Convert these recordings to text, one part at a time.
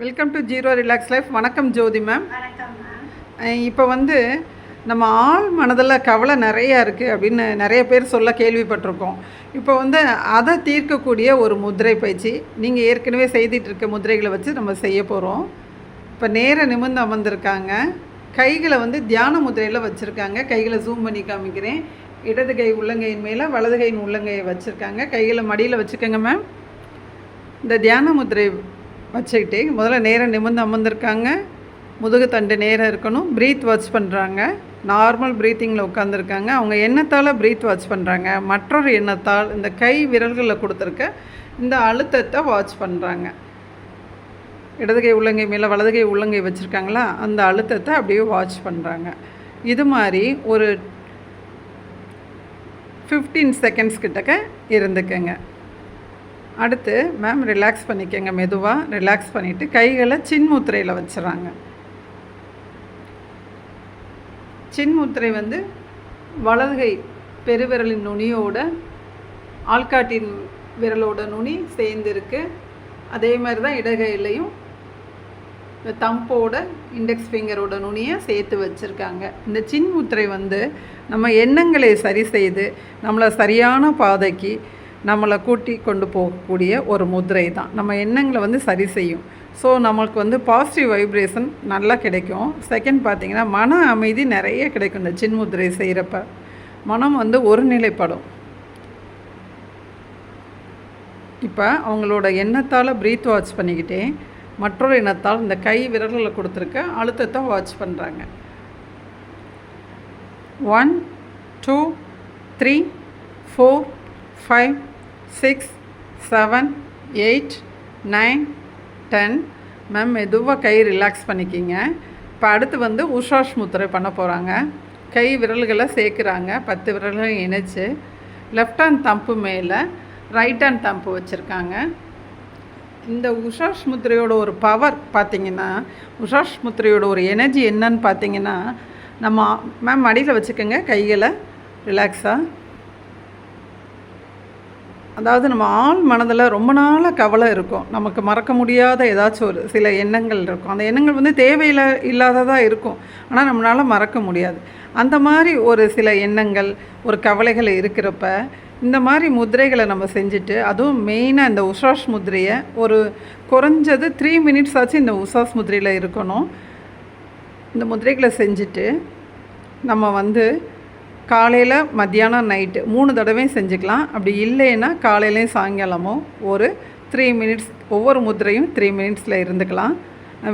Welcome to zero relax life வணக்கம் Jyothi ma'am இப்போ வந்து நம்ம ஆள் மனதில் கவலை நிறையா இருக்குது அப்படின்னு நிறைய பேர் சொல்ல கேள்விப்பட்டிருக்கோம். இப்போ வந்து அதை தீர்க்கக்கூடிய ஒரு முதிரை பயிற்சி நீங்கள் ஏற்கனவே செய்துட்டு இருக்க முதிரைகளை வச்சு நம்ம செய்ய போகிறோம் இப்போ நேர நிமிர்ந்து அமர்ந்திருக்காங்க. கைகளை வந்து தியான முதிரையில் வச்சுருக்காங்க. கைகளை ஜூம் பண்ணி காமிக்கிறேன். இடது கை உள்ளங்கையின் மேலே வலது கையின் உள்ளங்கையை வச்சுருக்காங்க. கைகளை மடியில் வச்சுக்கோங்க மேம் இந்த தியான முதிரை வச்சுக்கிட்டே முதல்ல நேரம் நிமிர்ந்து அமர்ந்திருக்காங்க. முதுகு தண்டு நேரம் இருக்கணும். ப்ரீத் வாட்ச் பண்ணுறாங்க நார்மல் ப்ரீத்திங்கில் உட்காந்துருக்காங்க அவங்க எண்ணத்தால் ப்ரீத் வாட்ச் பண்ணுறாங்க மற்றொரு எண்ணத்தால் இந்த கை விரல்களில் கொடுத்துருக்க இந்த அழுத்தத்தை வாட்ச் பண்ணுறாங்க இடதுகை உள்ளங்கை மேலே வலதுகை உள்ளங்கை வச்சுருக்காங்களா? அந்த அழுத்தத்தை அப்படியே வாட்ச் பண்ணுறாங்க இது மாதிரி ஒரு ஃபிஃப்டீன் செகண்ட்ஸ் கிட்டக்க இருந்துக்கங்க. அடுத்து மேம் ரிலாக்ஸ் பண்ணிக்கங்க. மெதுவாக ரிலாக்ஸ் பண்ணிவிட்டு கைகளை சின்முத்திரையில் வச்சுறாங்க சின்முத்திரை வந்து வலதுகை பெருவிரலின் நுனியோட ஆள்காட்டின் விரலோட நுனி சேர்ந்துருக்கு. அதே மாதிரி தான் இடகையிலையும் இந்த தம்போட இண்டெக்ஸ் ஃபிங்கரோட நுனியை சேர்த்து வச்சுருக்காங்க. இந்த சின்முத்திரை வந்து நம்ம எண்ணங்களை சரி செய்து நம்மளை சரியான பாதைக்கு நம்மளை கூட்டி கொண்டு போகக்கூடிய ஒரு முதிரை தான். நம்ம எண்ணங்களை வந்து சரி செய்யும். ஸோ நம்மளுக்கு வந்து பாசிட்டிவ் வைப்ரேஷன் நல்லா கிடைக்கும். செகண்ட் பார்த்திங்கன்னா மன அமைதி நிறைய கிடைக்கும் இந்த சின் முதிரை செய்கிறப்ப மனம் வந்து ஒருநிலைப்படும். இப்போ அவங்களோட எண்ணத்தால் ப்ரீத் வாட்ச் பண்ணிக்கிட்டே மற்றொரு எண்ணத்தால் இந்த கை விரல்களை கொடுத்துருக்க அழுத்தத்தை வாட்ச் பண்ணுறாங்க one two three four five six seven eight nine ten ma'am மெதுவாக கை ரிலாக்ஸ் பண்ணிக்கிங்க. இப்போ அடுத்து வந்து உஷாஷ் முத்திரை பண்ண போகிறாங்க கை விரல்களை சேர்க்குறாங்க. பத்து விரல்களும் இணைச்சி. லெஃப்ட் ஹேண்ட் தம்பு மேலே ரைட் ஹேண்ட் தம்பு வச்சுருக்காங்க. இந்த உஷாஷ் முத்திரையோட ஒரு பவர் பார்த்தீங்கன்னா உஷாஷ் முத்திரையோட ஒரு எனர்ஜி என்னன்னு பார்த்தீங்கன்னா நம்ம மேம் மடியில் வச்சுக்கோங்க. கைகளை ரிலாக்ஸாக அதாவது நம்ம ஆள் மனதில் ரொம்ப நாளாக கவலை இருக்கும். நமக்கு மறக்க முடியாத ஏதாச்சும் ஒரு சில எண்ணங்கள் இருக்கும். அந்த எண்ணங்கள் வந்து தேவையில்ல இல்லாததாக இருக்கும். ஆனால் நம்மளால் மறக்க முடியாது. அந்த மாதிரி ஒரு சில எண்ணங்கள் ஒரு கவலைகள் இருக்கிறப்ப இந்த மாதிரி முதிரைகளை நம்ம செஞ்சுட்டு அதுவும் மெயினாக இந்த உஷாஸ் முதிரையை ஒரு குறைஞ்சது த்ரீ மினிட்ஸ் ஆச்சு இந்த உஷாஸ் முதிரையில் இருக்கணும். இந்த முதிரைகளை செஞ்சுட்டு நம்ம வந்து காலையில் மத்தியானம் நைட்டு மூணு தடவையும் செஞ்சுக்கலாம். அப்படி இல்லைன்னா காலையிலையும் சாயங்காலமும் ஒரு த்ரீ மினிட்ஸ் ஒவ்வொரு முதிரையும் த்ரீ மினிட்ஸில் இருந்துக்கலாம்.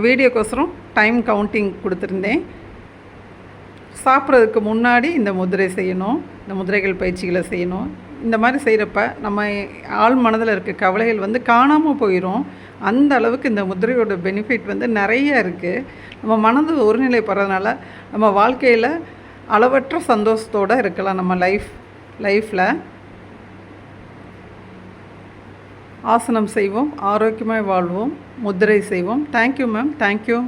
வீடியோக்கோசரம் டைம் கவுண்டிங் கொடுத்துருந்தேன். சாப்பிட்றதுக்கு முன்னாடி இந்த முதிரை செய்யணும் இந்த முதிரைகள் பயிற்சிகளை செய்யணும். இந்த மாதிரி செய்கிறப்ப நம்ம ஆள் மனதில் இருக்க கவலைகள் வந்து காணாமல் போயிடும் அந்த அளவுக்கு இந்த முதிரையோட பெனிஃபிட் வந்து நிறைய இருக்குது நம்ம மனது ஒருநிலைப்படுறதுனால நம்ம வாழ்க்கையில் அளவற்ற சந்தோஷத்தோடு இருக்கலாம் நம்ம லைஃப் லைஃப்பில் ஆசனம் செய்வோம் ஆரோக்கியமாக வாழ்வோம் முதிரை செய்வோம். Thank you ma'am thank you